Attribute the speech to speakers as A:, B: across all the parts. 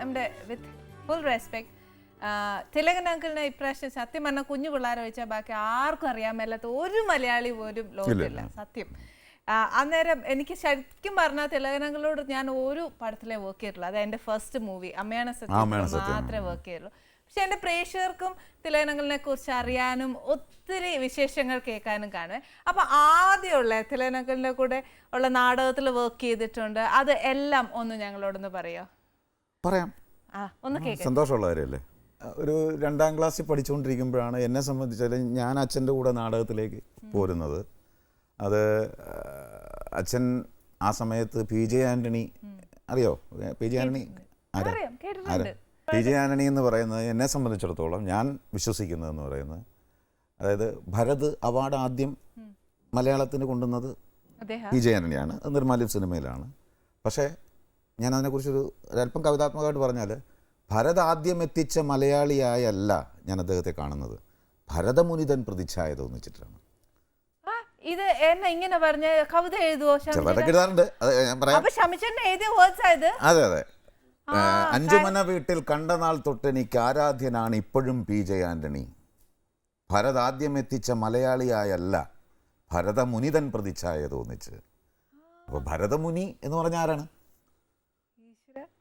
A: നമ്മുടെ with full respect Thilakan അങ്കിളിനെ ഇപ്രാവശ്യം സത്യം പറഞ്ഞാൽ കുഞ്ഞു പിള്ളേരെ വെച്ചാൽ ബാക്കി ആർക്കും അറിയാൻ മേലാത്ത ഒരു മലയാളി പോലും ലോകത്തില്ല സത്യം. അന്നേരം എനിക്ക് ശരിക്കും പറഞ്ഞാൽ തിലകനങ്ങളോട് ഞാൻ ഒരു പടത്തിലേ വർക്ക് ചെയ്തിട്ടുള്ളൂ. അത് എന്റെ ഫസ്റ്റ് മൂവി അമ്മയാണ് സത്യം. മാത്രമേ വർക്ക് ചെയ്തുള്ളൂ. പക്ഷെ എന്റെ പ്രേക്ഷകർക്കും തിലകനങ്ങളിനെ കുറിച്ച് അറിയാനും ഒത്തിരി വിശേഷങ്ങൾ കേൾക്കാനും കാണും. അപ്പൊ ആദ്യമുള്ള തിലകനങ്ങളുടെ കൂടെ ഉള്ള നാടകത്തിൽ വർക്ക് ചെയ്തിട്ടുണ്ട്. അത് എല്ലാം ഒന്ന് ഞങ്ങളോടൊന്ന് പറയോ?
B: പറയാം.
A: ആ ഒന്ന് കേൾക്കാം
B: സന്തോഷമുള്ള കാര്യമല്ലേ? ഒരു രണ്ടാം ക്ലാസ്സിൽ പഠിച്ചുകൊണ്ടിരിക്കുമ്പോഴാണ് എന്നെ സംബന്ധിച്ചാൽ ഞാൻ അച്ഛന്റെ കൂടെ നാടകത്തിലേക്ക് പോരുന്നത്. അത് അച്ഛൻ ആ സമയത്ത് പി ജെ ആന്റണി അറിയോ? പി ജെ ആന്റണി ആരാ?
A: അറിയാം
B: ആരാ?
A: കേട്ടിട്ടുണ്ട്
B: പി ജെ ആന്റണി എന്ന് പറയുന്നത് എന്നെ സംബന്ധിച്ചിടത്തോളം ഞാൻ വിശ്വസിക്കുന്നതെന്ന് പറയുന്നത്. അതായത് ഭരത് അവാർഡ് ആദ്യം മലയാളത്തിന് കൊണ്ടുവന്നത് പി ജെ ആന്റണിയാണ്. നിർമ്മാല്യം നിർമാല്യം സിനിമയിലാണ്. പക്ഷേ ഞാൻ അതിനെക്കുറിച്ചൊരു ഒരല്പം കവിതാത്മകമായിട്ട് പറഞ്ഞാൽ ഭരത് ആദ്യം എത്തിച്ച മലയാളിയായല്ല ഞാൻ അദ്ദേഹത്തെ കാണുന്നത്. ഭരതമുനിതൻ പ്രതിച്ഛായ തോന്നിച്ചിട്ടാണ്
A: ഇത് എന്നെ ഇങ്ങനെ പറഞ്ഞ കവിത എഴുതുവോ
B: ചെറുതായിട്ടൊക്കെ എഴുതാറുണ്ട് അത് ഞാൻ പറയാം.
A: അപ്പൊ ശമിച്ചേട്ടൻ എഴുതിയ വേർഡ്സ് ആയത്
B: അതെ അതെ. അഞ്ചുമന വീട്ടിൽ കണ്ട നാൾ തൊട്ട് എനിക്ക് ആരാധ്യനാണ് ഇപ്പോഴും പി ജെ ആന്റണി. ഭരത് ആദ്യം എത്തിച്ച മലയാളിയായല്ല ഭരതമുനിതൻ പ്രതിച്ഛായ തോന്നിച്ച് അപ്പോൾ ഭരതമുനി എന്ന് പറഞ്ഞ ആരാണ്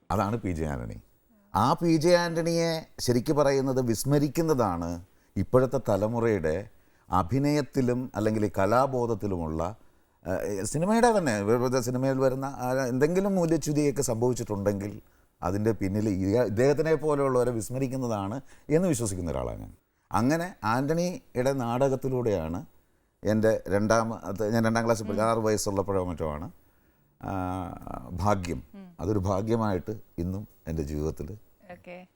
B: അതാണ് പി ജെ ആന്റണി ആ പി ജെ ആന്റണിയെ ശരിക്ക് പറയുന്നത് വിസ്മരിക്കുന്നതാണ് ഇപ്പോഴത്തെ തലമുറയുടെ അഭിനയത്തിലും അല്ലെങ്കിൽ കലാബോധത്തിലുമുള്ള സിനിമയുടെ തന്നെ. സിനിമയിൽ വരുന്ന എന്തെങ്കിലും മൂല്യച്യുതിയൊക്കെ സംഭവിച്ചിട്ടുണ്ടെങ്കിൽ അതിന്റെ പിന്നിൽ ഇദ്ദേഹത്തിനെ പോലെയുള്ളവരെ വിസ്മരിക്കുന്നതാണ് എന്ന് വിശ്വസിക്കുന്ന ഒരാളാണ് ഞാൻ. അങ്ങനെ ആന്റണിയുടെ നാടകത്തിലൂടെയാണ് എന്റെ രണ്ടാമത്തെ ഞാൻ രണ്ടാം ക്ലാസ് ആറ് വയസ്സുള്ളപ്പോഴോ മറ്റോ ആണ് ഭാഗ്യം. അതൊരു ഭാഗ്യമായിട്ട് ഇന്നും എന്റെ ജീവിതത്തിൽ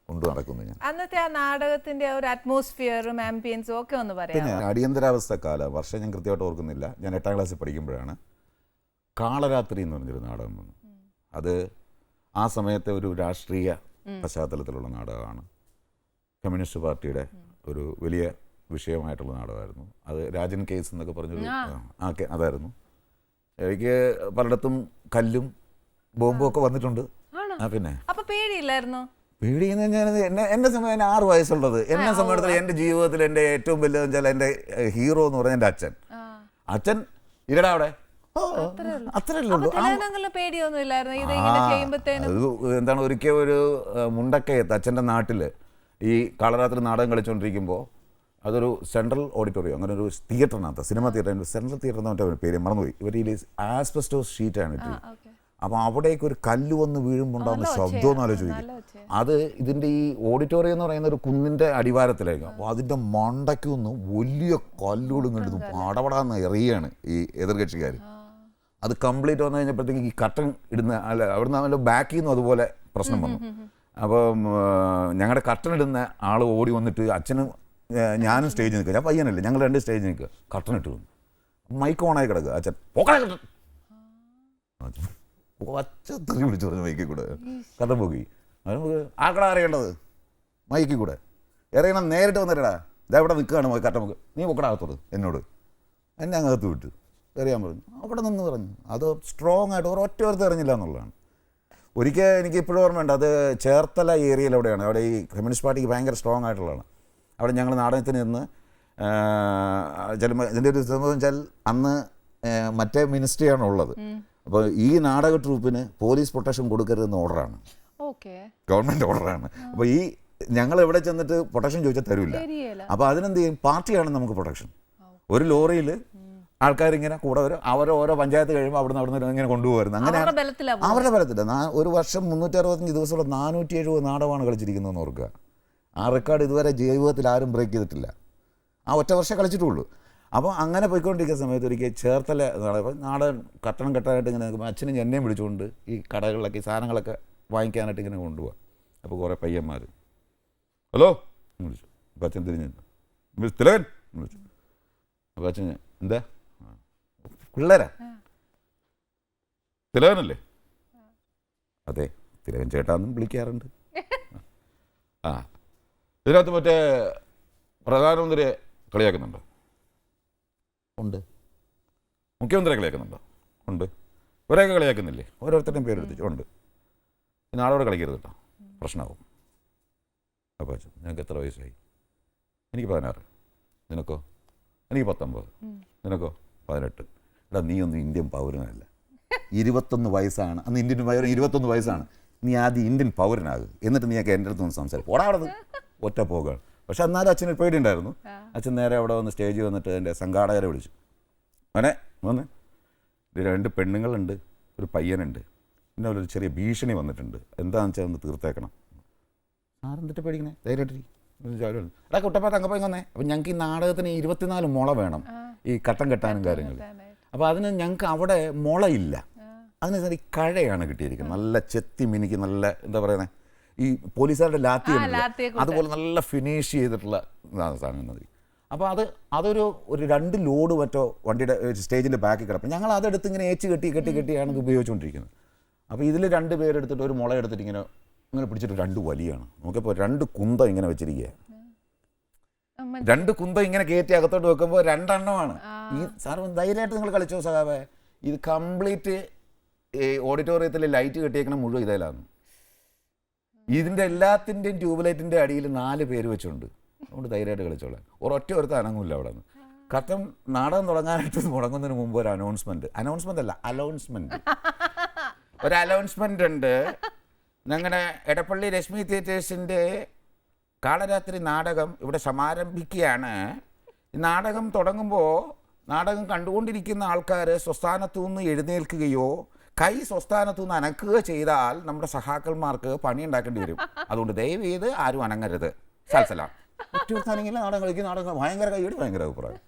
B: കൊണ്ടു നടക്കുന്നു ഞാൻ.
A: അന്നത്തെ ആ നാടകത്തിന്റെ ഒരു അറ്റ്മോസ്ഫിയറും ആംബിയൻസും ഒക്കെ ഒന്ന് പറയാം
B: പിന്നെ അടിയന്തരാവസ്ഥ കാല. വർഷം ഞാൻ കൃത്യമായിട്ട് ഓർക്കുന്നില്ല. ഞാൻ എട്ടാം ക്ലാസ്സിൽ പഠിക്കുമ്പോഴാണ് കാളരാത്രി എന്ന് പറഞ്ഞൊരു നാടകം വന്നു അത് ആ സമയത്തെ ഒരു രാഷ്ട്രീയ പശ്ചാത്തലത്തിലുള്ള നാടകമാണ്. കമ്മ്യൂണിസ്റ്റ് പാർട്ടിയുടെ ഒരു വലിയ വിഷയമായിട്ടുള്ള നാടകമായിരുന്നു. അത് രാജൻ കേസ് എന്നൊക്കെ പറഞ്ഞൊരു ആ. അതായിരുന്നു. എനിക്ക് പലയിടത്തും കല്ലും ബോംബും ഒക്കെ വന്നിട്ടുണ്ട് ആ പിന്നെ.
A: അപ്പൊ പേടിയില്ലായിരുന്നു?
B: പേടിയെന്ന് പറഞ്ഞാൽ എന്നെ എന്റെ സമയം ഞാൻ ആറ് വയസ്സുള്ളത്. എന്നെ സംബന്ധിച്ചിടത്തോളം എന്റെ ജീവിതത്തിൽ എന്റെ ഏറ്റവും വലിയ വെച്ചാൽ എന്റെ ഹീറോ എന്ന് പറഞ്ഞ എന്റെ അച്ഛൻ. അച്ഛൻ ഇരടാ അവിടെ. അത്രയല്ലേ എന്താണ് ഒരിക്കൽ ഒരു മുണ്ടക്കയത്ത് അച്ഛന്റെ നാട്ടിൽ ഈ കാളരാത്രി നാടകം കളിച്ചുകൊണ്ടിരിക്കുമ്പോൾ അതൊരു സെൻട്രൽ ഓഡിറ്റോറിയം അങ്ങനെ ഒരു തിയേറ്ററിനകത്ത് സിനിമ തിയേറ്റർ സെൻട്രൽ തിയേറ്റർ എന്ന് പറഞ്ഞ പേര് മറന്നുപോയി. ഇവർ ഈ ആസ്പെസ്റ്റോസ് ഷീറ്റാണ് ഇട്ട്
A: ഓക്കെ.
B: അപ്പോൾ അവിടേക്ക് ഒരു കല്ല് വന്ന് വീഴുമ്പോൾ ഉണ്ടാകുന്ന ശബ്ദം എന്ന് ആലോചിക്കും അത് ഇതിന്റെ ഈ ഓഡിറ്റോറിയം എന്ന് പറയുന്ന ഒരു കുന്നിന്റെ അടിവാരത്തിലായിരിക്കും. അപ്പോൾ അതിന്റെ മണ്ടയ്ക്ക് ഒന്ന് വലിയ കല്ലുകളും കണ്ടു പാടപടാന്ന് എറിയാണ് ഈ എതിർകക്ഷിക്കാർ അത് കംപ്ലീറ്റ് വന്നു കഴിഞ്ഞപ്പോഴത്തേക്ക് ഈ കട്ടൻ ഇടുന്ന അല്ല അവിടുന്ന് അവന്റെ ബാക്കിൽ നിന്നും അതുപോലെ പ്രശ്നം വന്നു. അപ്പോൾ ഞങ്ങളുടെ കട്ടൻ ഇടുന്ന ആൾ ഓടി വന്നിട്ട് അച്ഛനും ഞാനും സ്റ്റേജിൽ നിൽക്കുക. ഞാൻ പയ്യനല്ലേ ഞങ്ങൾ രണ്ട് സ്റ്റേജിൽ നിൽക്കുക. കട്ടൻ ഇട്ടു വന്നു. മൈക്ക് ഓണായി കിടക്കുക. അച്ഛൻ പോക്കണ കട്ടൻ ഒച്ച തെറി വിളിച്ചു പറഞ്ഞു മൈക്കിൽ കൂടെ കട്ടൻ പോക്കി. നമുക്ക് ആക്കടാ അറിയേണ്ടത്? മൈക്കിൽ കൂടെ എറിയണം നേരിട്ട് വന്നിട്ടടാ. ഇതാ ഇവിടെ നിൽക്കുകയാണ് പോക്ക്. നീ പൊക്കടാ അകത്തോട് എന്നോട്. എന്നെ അങ്ങകത്ത് വിട്ടു. എറിയാൻ പറഞ്ഞു. അവിടെ നിന്ന് പറഞ്ഞു. അത് സ്ട്രോങ് ആയിട്ട് ഒരൊറ്റ ഒരു എറിഞ്ഞില്ല എന്നുള്ളതാണ്. ഒരിക്കൽ എനിക്ക് ഇപ്പോഴും ഓർമ്മയുണ്ട് അത് ചേർത്തല ഏരിയയിൽ എവിടെയാണ്? അവിടെ ഈ കമ്മ്യൂണിസ്റ്റ് പാർട്ടിക്ക് ഭയങ്കര സ്ട്രോങ് ആയിട്ടുള്ളതാണ്. അവിടെ ഞങ്ങൾ നാടകത്തിന് നിന്ന് ചില ഇതിന്റെ ഒരു സംഭവം വെച്ചാൽ അന്ന് മറ്റേ മിനിസ്ട്രിയാണ് ഉള്ളത് അപ്പോൾ ഈ നാടക ട്രൂപ്പിന് പോലീസ് പ്രൊട്ടക്ഷൻ കൊടുക്കരുതെന്ന് ഓർഡറാണ്.
A: ഗവൺമെന്റ്
B: ഗവൺമെന്റ് ഓർഡറാണ് അപ്പോൾ ഈ ഞങ്ങൾ എവിടെ ചെന്നിട്ട് പ്രൊട്ടക്ഷൻ ചോദിച്ചാൽ തരില്ല. അപ്പോൾ അതിനെന്ത് ചെയ്യും പാർട്ടിയാണ് നമുക്ക് പ്രൊട്ടക്ഷൻ ഒരു ലോറിയിൽ ആൾക്കാരിങ്ങനെ കൂടെ വരും അവർ ഓരോ പഞ്ചായത്ത് കഴിയുമ്പോൾ അവിടുന്ന് അവിടുന്ന് ഇങ്ങനെ കൊണ്ടുപോകുമായിരുന്നു അങ്ങനെ
A: അവരുടെ
B: ബലത്തില്ല ഒരു വർഷം മുന്നൂറ്റി അറുപത്തഞ്ച് ദിവസമുള്ള നാനൂറ്റി എഴുപത് നാടകമാണ് കളിച്ചിരിക്കുന്നതെന്ന് ഓർക്കുക. ആ റെക്കോർഡ് ഇതുവരെ ജീവിതത്തിൽ ആരും ബ്രേക്ക് ചെയ്തിട്ടില്ല. ആ ഒറ്റ വർഷം കളിച്ചിട്ടുള്ളൂ. അപ്പോൾ അങ്ങനെ പോയിക്കൊണ്ടിരിക്കുന്ന സമയത്ത് ഒരിക്കൽ ചേർത്തല നാടകം അപ്പോൾ നാടൻ കട്ടണം കെട്ടാനായിട്ട് ഇങ്ങനെ നിൽക്കുമ്പോൾ അച്ഛനും എന്നെയും വിളിച്ചുകൊണ്ട് ഈ കടകളിലൊക്കെ ഈ സാധനങ്ങളൊക്കെ വാങ്ങിക്കാനായിട്ട് ഇങ്ങനെ കൊണ്ടുപോകാം അപ്പോൾ കുറേ പയ്യന്മാർ. ഹലോ? വിളിച്ചു. അപ്പോൾ അച്ഛൻ തിരിഞ്ഞു തിലകൻ? വിളിച്ചു. അപ്പോൾ അച്ഛൻ എന്താ. പിള്ളേരാ? തിലകനല്ലേ? അതെ തിലകൻ ചേട്ടാന്നും വിളിക്കാറുണ്ട്. ആ. ഇതിനകത്ത് മറ്റേ പ്രധാനമന്ത്രിയെ കളിയാക്കുന്നുണ്ടോ? ഉണ്ട്. മുഖ്യമന്ത്രിയെ കളിയാക്കുന്നുണ്ടോ? ഉണ്ട്. ഒരേയൊക്കെ കളിയാക്കുന്നില്ലേ? ഓരോരുത്തരുടെയും പേരെടുത്തിട്ട് ഉണ്ട്. നാളോടെ കളിക്കരുത് കേട്ടോ. പ്രശ്നമാകും അപ്പോൾ ഞങ്ങൾക്ക് നിനക്ക് എത്ര വയസ്സായി? എനിക്ക് പതിനാറ്. നിനക്കോ? എനിക്ക് പത്തൊമ്പത്. നിനക്കോ? പതിനെട്ട്. എടാ നീ ഒന്നും ഇന്ത്യൻ പൗരനല്ല. ഇരുപത്തൊന്ന് വയസ്സാണ്. അന്ന് ഇന്ത്യൻ പൗരൻ ഇരുപത്തൊന്ന് വയസ്സാണ്. നീ ആദ്യം ഇന്ത്യൻ പൗരനാകും. എന്നിട്ട് നീ ഒക്കെ എന്റെ അടുത്ത് ഒന്ന് സംസാരിക്കും. അവിടെ ഒറ്റ പോകുകയാണ് പക്ഷെ എന്നാലും അച്ഛന് പേടിയുണ്ടായിരുന്നു. അച്ഛൻ നേരെ അവിടെ വന്ന് സ്റ്റേജിൽ വന്നിട്ട് എന്റെ സംഘാടകരെ വിളിച്ചു. അങ്ങനെ വന്ന്. രണ്ട് പെണ്ണുങ്ങളുണ്ട് ഒരു പയ്യനുണ്ട്. പിന്നെ ഒരു ചെറിയ ഭീഷണി വന്നിട്ടുണ്ട്. എന്താണെന്ന് വെച്ചാൽ ഒന്ന് തീർത്തേക്കണം. ആരെന്നിട്ട് പേടിക്കണേ ധൈര്യമായിട്ടിരി എടാ കുട്ടപ്പ തങ്കപ്പ വന്നേ. അപ്പം ഞങ്ങൾക്ക് ഈ നാടകത്തിന് ഇരുപത്തിനാല് മുള വേണം. ഈ കട്ടം കെട്ടാനും കാര്യങ്ങൾ അപ്പോൾ അതിന് ഞങ്ങൾക്ക് അവിടെ മുളയില്ല. അതിന് ഈ കഴയാണ് കിട്ടിയിരിക്കുന്നത്. നല്ല ചെത്തി മിനിക്ക് നല്ല എന്താ പറയുന്നത് ഈ പോലീസുകാരുടെ ലാത്തി അതുപോലെ നല്ല ഫിനിഷ് ചെയ്തിട്ടുള്ള ഇതാണ് സംഗതി അപ്പോൾ അത് അതൊരു ഒരു രണ്ട് ലോഡ് മറ്റോ വണ്ടിയുടെ സ്റ്റേജിന്റെ ബാക്കിൽ കിടപ്പം ഞങ്ങൾ അതെടുത്ത് ഇങ്ങനെ ഏച്ച് കെട്ടി കെട്ടി കെട്ടിയാണ് ഇത് ഉപയോഗിച്ചുകൊണ്ടിരിക്കുന്നത്. അപ്പോൾ ഇതിൽ രണ്ട് പേരെടുത്തിട്ട് ഒരു മുള എടുത്തിട്ട് ഇങ്ങനെ ഇങ്ങനെ പിടിച്ചിട്ട് രണ്ട് വലിയാണ്. നമുക്കിപ്പോൾ രണ്ട് കുന്ത ഇങ്ങനെ വെച്ചിരിക്കുക രണ്ട് കുന്ത ഇങ്ങനെ കയറ്റി അകത്തോട്ട് വെക്കുമ്പോൾ രണ്ടെണ്ണമാണ്. ഈ സാർ ധൈര്യമായിട്ട് നിങ്ങൾ കളിച്ചോ സഹാബേ ഇത് കംപ്ലീറ്റ് ഓഡിറ്റോറിയത്തിൽ ലൈറ്റ് കെട്ടിയേക്കണ മുഴുവൻ ഇതേലാണ് ഇതിന്റെ എല്ലാത്തിന്റെയും ട്യൂബ്ലൈറ്റിന്റെ അടിയിൽ നാല് പേര് വെച്ചുണ്ട്. അതുകൊണ്ട് ധൈര്യമായിട്ട് കളിച്ചോളാം. ഒരൊറ്റ ഒരുത്ത അനങ്ങില്ല അവിടെ നിന്ന്. കത്തം നാടകം തുടങ്ങാനായിട്ട് തുടങ്ങുന്നതിന് മുമ്പ് ഒരു അനൗൺസ്മെന്റ് അനൗൺസ്മെന്റ് അല്ല അലൗൺസ്മെന്റ് ഒരു അലൗൺസ്മെന്റ് ഉണ്ട്. ഞങ്ങളുടെ എടപ്പള്ളി രശ്മി തിയേറ്റേഴ്സിന്റെ കാളരാത്രി നാടകം ഇവിടെ സമാരംഭിക്കുകയാണ്. നാടകം തുടങ്ങുമ്പോൾ നാടകം കണ്ടുകൊണ്ടിരിക്കുന്ന ആൾക്കാർ സ്വസ്ഥാനത്തു നിന്ന് എഴുന്നേൽക്കുകയോ കൈ സ്വസ്ഥാനത്ത് നിന്ന് അനക്കുക ചെയ്താൽ നമ്മുടെ സഹാക്കന്മാർക്ക് പണി ഉണ്ടാക്കേണ്ടി വരും. അതുകൊണ്ട് ദയവ് ചെയ്ത് ആരും അനങ്ങരുത്. സൽസല. ഒറ്റ നാടകം കളിക്കുന്ന നാടകം ഭയങ്കര കൈയടി ഭയങ്കര അഭിപ്രായം.